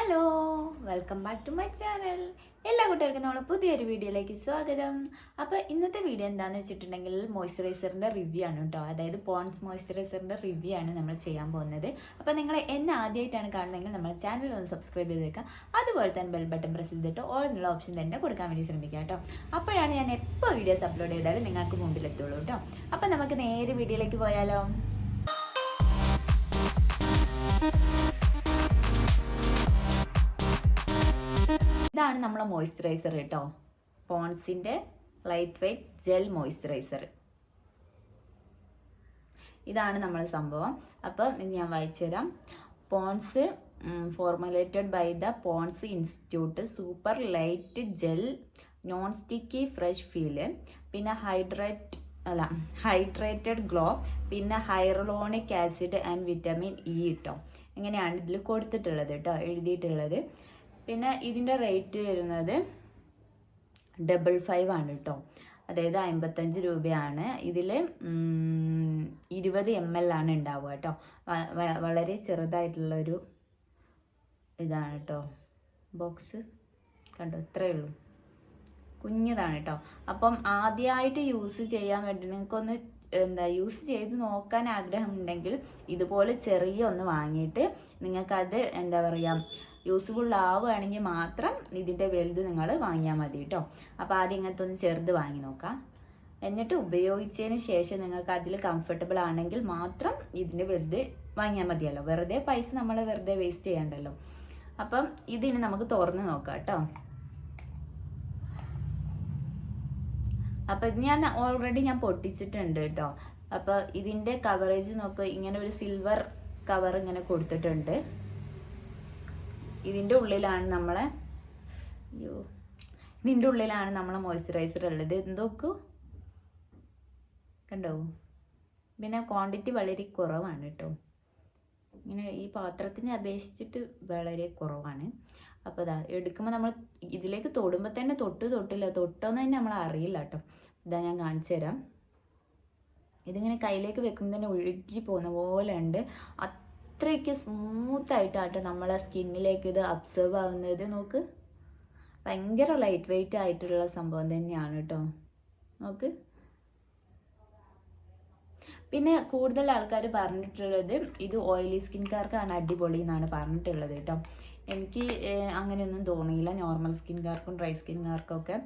Hello welcome back to my channel. എല്ലാ കൂട്ടുകാർക്കും നമ്മളെ പുതിയൊരു വീഡിയോയിലേക്ക് സ്വാഗതം. അപ്പോൾ ഇന്നത്തെ വീഡിയോ എന്താണെന്ന് വെച്ചിട്ടുണ്ടെങ്കിൽ മോയ്സ്ചറൈസറിന്റെ റിവ്യൂ ആണ് കേട്ടോ. അതായത് പോൺസ് മോയ്സ്ചറൈസറിന്റെ റിവ്യൂ ആണ് നമ്മൾ ചെയ്യാൻ പോകുന്നത്. അപ്പോൾ നിങ്ങൾ എന്നെ ആദ്യമായിട്ടാണ് കാണുന്നതെങ്കിൽ നമ്മൾ ചാനൽ ഒന്ന് സബ്സ്ക്രൈബ് ചെയ്ത് അതുപോലെ തന്നെ ബെൽ ബട്ടൺ പ്രസ് ചെയ്തിട്ട് ഓൾ എന്നുള്ള ഓപ്ഷൻ തന്നെ കൊടുക്കാൻ വേണ്ടി ശ്രമിക്കുക കേട്ടോ. അപ്പോഴാണ് ഞാൻ എപ്പോൾ വീഡിയോസ് അപ്ലോഡ് ചെയ്താലും നിങ്ങൾക്ക് മുമ്പിലെത്തുള്ളൂ കേട്ടോ. അപ്പോൾ നമുക്ക് നേരെ വീഡിയോയിലേക്ക് പോയാലോ? ഇതാണ് നമ്മളെ മോയ്സ്ചറൈസർ കേട്ടോ പോൺസിന്റെ ലൈറ്റ് വെയ്റ്റ് ജെൽ മോയ്സ്ചറൈസർ ഇതാണ് നമ്മളെ സംഭവം. അപ്പം ഞാൻ വായിച്ചു തരാം. Pond's formulated by the Pond's institute super light gel non sticky fresh feel പിന്നെ ഹൈഡ്രേറ്റ് അല്ല ഹൈഡ്രേറ്റഡ് ഗ്ലോ പിന്നെ hyaluronic acid and vitamin E കേട്ടോ ഇങ്ങനെയാണ് ഇതിൽ കൊടുത്തിട്ടുള്ളത് കേട്ടോ എഴുതിയിട്ടുള്ളത്. പിന്നെ ഇതിന്റെ റേറ്റ് വരുന്നത് ഡബിൾ ഫൈവ് ആണ് കേട്ടോ അതായത് അമ്പത്തഞ്ച് രൂപയാണ്. ഇതിൽ ഇരുപത് എം എൽ ആണ് ഉണ്ടാവുക കേട്ടോ വളരെ ചെറുതായിട്ടുള്ളൊരു ഇതാണ് കേട്ടോ ബോക്സ് കണ്ടോ? ഇത്രയേ ഉള്ളൂ. കുഞ്ഞതാണ് കേട്ടോ അപ്പം ആദ്യമായിട്ട് യൂസ് ചെയ്യാൻ വേണ്ടി നിങ്ങൾക്കൊന്ന് എന്താ യൂസ് ചെയ്ത് നോക്കാൻ ആഗ്രഹമുണ്ടെങ്കിൽ ഇതുപോലെ ചെറിയ ഒന്ന് വാങ്ങിയിട്ട് നിങ്ങൾക്കത് എന്താ പറയുക യൂസ്ഫുൾ ആവുകയാണെങ്കിൽ മാത്രം ഇതിന്റെ വലുത് നിങ്ങൾ വാങ്ങിയാൽ മതി കേട്ടോ. അപ്പോൾ ആദ്യം ഇങ്ങനത്തെ ഒന്ന് ചെറുത് വാങ്ങി നോക്കാം. എന്നിട്ട് ഉപയോഗിച്ചതിന് ശേഷം നിങ്ങൾക്ക് അതിൽ കംഫർട്ടബിൾ ആണെങ്കിൽ മാത്രം ഇതിന്റെ വലുത് വാങ്ങിയാൽ മതിയല്ലോ. വെറുതെ പൈസ നമ്മൾ വെറുതെ വേസ്റ്റ് ചെയ്യണ്ടല്ലോ. അപ്പം ഇതിന് നമുക്ക് തുറന്ന് നോക്കാം കേട്ടോ. അപ്പം ഞാൻ ഓൾറെഡി ഞാൻ പൊട്ടിച്ചിട്ടുണ്ട് കേട്ടോ. അപ്പോൾ ഇതിന്റെ കവറേജ് നോക്കുക ഇങ്ങനെ ഒരു സിൽവർ കവർ ഇങ്ങനെ കൊടുത്തിട്ടുണ്ട്. ഇതിന്റെ ഉള്ളിലാണ് നമ്മളെ അയ്യോ. ഇതിന്റെ ഉള്ളിലാണ് നമ്മളെ മോയ്സ്ചറൈസർ ഉള്ളത്. എന്തോക്കൂ കണ്ടോ? പിന്നെ ക്വാണ്ടിറ്റി വളരെ കുറവാണ് കേട്ടോ. ഇങ്ങനെ ഈ പാത്രത്തിനെ അപേക്ഷിച്ചിട്ട് വളരെ കുറവാണ്. അപ്പോൾ ഇതാ എടുക്കുമ്പോൾ നമ്മൾ ഇതിലേക്ക് തൊടുമ്പോൾ തന്നെ തൊട്ട് തൊട്ടില്ല. തൊട്ടോന്ന് തന്നെ നമ്മൾ അറിയില്ല കേട്ടോ. ഇതാ ഞാൻ കാണിച്ചു തരാം. ഇതിങ്ങനെ കയ്യിലേക്ക് വെക്കുമ്പോൾ തന്നെ ഒഴുകി പോകുന്ന പോലെ ഉണ്ട്. അത്രയ്ക്ക് സ്മൂത്തായിട്ടാട്ടോ നമ്മളെ സ്കിന്നിലേക്ക് ഇത് അബ്സർവ് ആവുന്നത്. നോക്ക്. ഭയങ്കര ലൈറ്റ് വെയിറ്റ് ആയിട്ടുള്ള സംഭവം തന്നെയാണ് കേട്ടോ നോക്ക്. പിന്നെ കൂടുതൽ ആൾക്കാർ പറഞ്ഞിട്ടുള്ളത് ഇത് ഓയിലി സ്കിൻകാർക്കാണ് അടിപൊളി എന്നാണ് പറഞ്ഞിട്ടുള്ളത് കേട്ടോ എനിക്ക് അങ്ങനെയൊന്നും തോന്നിയില്ല. നോർമൽ സ്കിൻകാർക്കും ഡ്രൈ സ്കിൻകാർക്കൊക്കെ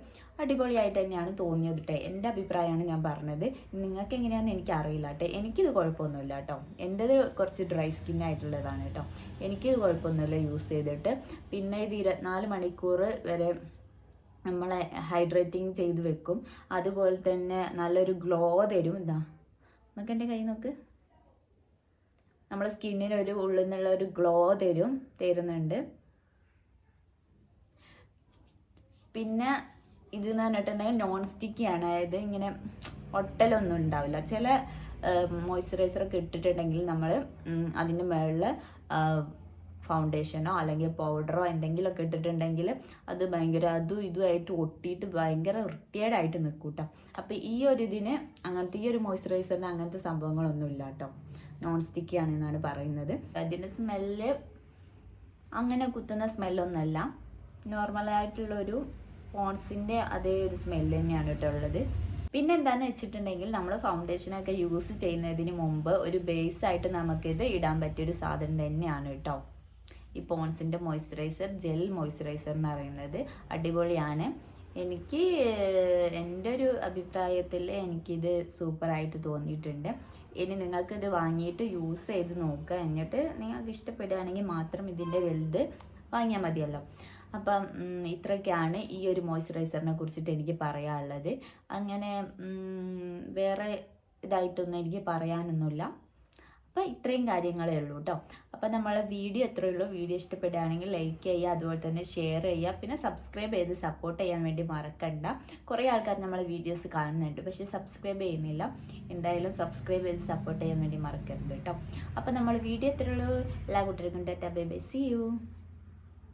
അടിപൊളിയായിട്ട് തന്നെയാണ് തോന്നിയത് കേട്ടോ എന്റെ അഭിപ്രായമാണ് ഞാൻ പറഞ്ഞത്. നിങ്ങൾക്ക് എങ്ങനെയാണെന്ന് എനിക്ക് അറിയില്ല കേട്ടോ എനിക്കിത് കുഴപ്പമൊന്നുമില്ല കേട്ടോ എന്റെത് കുറച്ച് ഡ്രൈ സ്കിൻ ആയിട്ടുള്ളതാണ് കേട്ടോ എനിക്കിത് കുഴപ്പമൊന്നുമില്ല യൂസ് ചെയ്തിട്ട്. പിന്നെ ഇത് ഇരുപത്തിനാല് മണിക്കൂർ വരെ നമ്മളെ ഹൈഡ്രേറ്റിംഗ് ചെയ്ത് വെക്കും. അതുപോലെ തന്നെ നല്ലൊരു ഗ്ലോ തരും. എന്താ നമുക്ക് എന്റെ കൈ നോക്ക്. നമ്മുടെ സ്കിന്നിന് ഒരു ഉള്ളിൽ നിന്നുള്ള ഒരു ഗ്ലോ തരും തരുന്നുണ്ട്. പിന്നെ ഇത് എന്ന് പറഞ്ഞിട്ടുണ്ടെങ്കിൽ നോൺ സ്റ്റിക്കിയാണ് അതായത് ഇങ്ങനെ ഒട്ടലൊന്നും ഉണ്ടാവില്ല. ചില മോയ്സ്ചറൈസറൊക്കെ ഇട്ടിട്ടുണ്ടെങ്കിൽ നമ്മൾ അതിന്റെ മുകളിൽ ഫൗണ്ടേഷനോ അല്ലെങ്കിൽ പൗഡറോ എന്തെങ്കിലുമൊക്കെ ഇട്ടിട്ടുണ്ടെങ്കിൽ അത് ഭയങ്കര അതും ഇതുമായിട്ട് ഒട്ടിയിട്ട് ഭയങ്കര വൃത്തികേടായിട്ട് നിൽക്കും കേട്ടോ അപ്പോൾ ഈ ഒരു ഇതിന് അങ്ങനത്തെ ഈ ഒരു മോയ്സ്ചറൈസറിന് അങ്ങനത്തെ സംഭവങ്ങളൊന്നും ഇല്ല കേട്ടോ നോൺ സ്റ്റിക്കി ആണെന്നാണ് പറയുന്നത്. അതിന്റെ സ്മെല്ല് അങ്ങനെ കുത്തുന്ന സ്മെല്ലൊന്നുമല്ല നോർമലായിട്ടുള്ളൊരു പോൺസിന്റെ അതേ ഒരു സ്മെല്ല് തന്നെയാണ് കേട്ടോ ഉള്ളത്. പിന്നെ എന്താണെന്ന് വെച്ചിട്ടുണ്ടെങ്കിൽ നമ്മൾ ഫൗണ്ടേഷനൊക്കെ യൂസ് ചെയ്യുന്നതിന് മുമ്പ് ഒരു ബേസ് ആയിട്ട് നമുക്കിത് ഇടാൻ പറ്റിയൊരു സാധനം തന്നെയാണ് കേട്ടോ ഈ പോൺസിന്റെ മോയ്സ്ചറൈസർ ജെൽ മോയ്സ്ചറൈസർ എന്ന് പറയുന്നത് അടിപൊളിയാണ്. എനിക്ക് എന്റെ ഒരു അഭിപ്രായത്തിൽ എനിക്കിത് സൂപ്പറായിട്ട് തോന്നിയിട്ടുണ്ട്. ഇനി നിങ്ങൾക്കിത് വാങ്ങിയിട്ട് യൂസ് ചെയ്ത് നോക്കുക. എന്നിട്ട് നിങ്ങൾക്ക് ഇഷ്ടപ്പെടുകയാണെങ്കിൽ മാത്രം ഇതിന്റെ വലുത് വാങ്ങിയാൽ മതിയല്ലോ. അപ്പം ഇത്രയൊക്കെയാണ് ഈ ഒരു മോയ്സ്ചറൈസറിനെ കുറിച്ചിട്ട് എനിക്ക് പറയാനുള്ളത്. അങ്ങനെ വേറെ ഇതായിട്ടൊന്നും എനിക്ക് പറയാനൊന്നുമില്ല. അപ്പോൾ ഇത്രയും കാര്യങ്ങളേ ഉള്ളൂ കേട്ടോ അപ്പോൾ നമ്മളെ വീഡിയോ എത്രയേ ഉള്ളൂ. വീഡിയോ ഇഷ്ടപ്പെടുകയാണെങ്കിൽ ലൈക്ക് ചെയ്യുക അതുപോലെ തന്നെ ഷെയർ ചെയ്യുക. പിന്നെ സബ്സ്ക്രൈബ് ചെയ്ത് സപ്പോർട്ട് ചെയ്യാൻ വേണ്ടി മറക്കണ്ട. കുറേ ആൾക്കാർ നമ്മളെ വീഡിയോസ് കാണുന്നുണ്ട്. പക്ഷേ സബ്സ്ക്രൈബ് ചെയ്യുന്നില്ല. എന്തായാലും സബ്സ്ക്രൈബ് ചെയ്ത് സപ്പോർട്ട് ചെയ്യാൻ വേണ്ടി മറക്കരുത് കേട്ടോ അപ്പോൾ നമ്മൾ വീഡിയോ എത്രയുള്ളൂ എല്ലാ കുട്ടികൾക്കും tata bye bye. See you